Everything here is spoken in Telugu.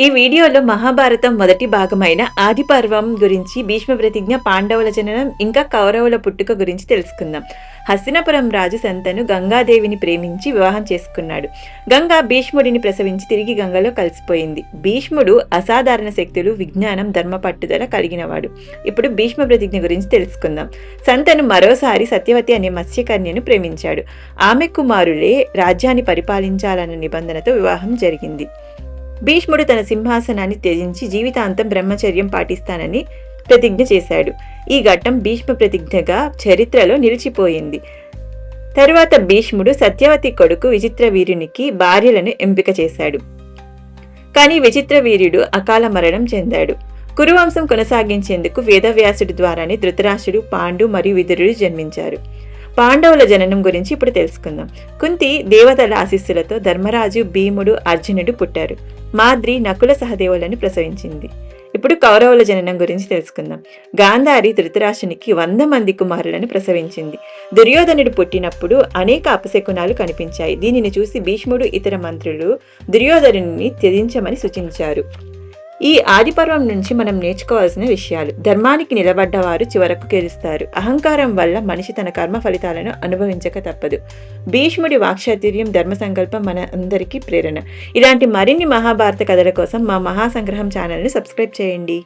ఈ వీడియోలో మహాభారతం మొదటి భాగమైన ఆదిపర్వం గురించి భీష్మ ప్రతిజ్ఞ పాండవుల జననం ఇంకా కౌరవుల పుట్టుక గురించి తెలుసుకుందాం. హస్తినపురం రాజు సంతను గంగాదేవిని ప్రేమించి వివాహం చేసుకున్నాడు. గంగా భీష్ముడిని ప్రసవించి తిరిగి గంగలో కలిసిపోయింది. భీష్ముడు అసాధారణ శక్తులు విజ్ఞానం ధర్మ పట్టుదల కలిగినవాడు. ఇప్పుడు భీష్మ ప్రతిజ్ఞ గురించి తెలుసుకుందాం. సంతను మరోసారి సత్యవతి అనే మత్స్యకన్యను ప్రేమించాడు. ఆమె కుమారులే రాజ్యాన్ని పరిపాలించాలన్న నిబంధనతో వివాహం జరిగింది. భీష్ముడు తన సింహాసనాన్ని త్యజించి జీవితాంతం బ్రహ్మచర్యం పాటిస్తానని ప్రతిజ్ఞ చేశాడు. ఈ ఘట్టం భీష్మ ప్రతిజ్ఞగా చరిత్రలో నిలిచిపోయింది. తరువాత భీష్ముడు సత్యవతి కొడుకు విచిత్ర వీరునికి భార్యలను ఎంపిక చేశాడు. కానీ విచిత్ర వీరుడు అకాల మరణం చెందాడు. కురువంశం కొనసాగించేందుకు వేదవ్యాసుడి ద్వారానే ధృతరాష్ట్రుడు పాండు మరియు విదురుడు జన్మించారు. పాండవుల జననం గురించి ఇప్పుడు తెలుసుకుందాం. కుంతి దేవతల ఆశీస్సులతో ధర్మరాజు భీముడు అర్జునుడు పుట్టారు. మాద్రి నకుల సహదేవులను ప్రసవించింది. ఇప్పుడు కౌరవుల జననం గురించి తెలుసుకుందాం. గాంధారి ధృతరాష్ట్రునికి వంద మంది కుమారులను ప్రసవించింది. దుర్యోధనుడు పుట్టినప్పుడు అనేక అపశకునాలు కనిపించాయి. దీనిని చూసి భీష్ముడు ఇతర మంత్రులు దుర్యోధనుని త్యజించమని సూచించారు. ఈ ఆదిపర్వం నుంచి మనం నేర్చుకోవాల్సిన విషయాలు. ధర్మానికి నిలబడ్డవారు చివరకు గెలుస్తారు. అహంకారం వల్ల మనిషి తన కర్మ ఫలితాలను అనుభవించక తప్పదు. భీష్ముడి వాక్షాతుర్యం ధర్మ సంకల్పం మన అందరికీ ప్రేరణ. ఇలాంటి మరిన్ని మహాభారత కథల కోసం మా మహాసంగ్రహం ఛానల్ని సబ్స్క్రైబ్ చేయండి.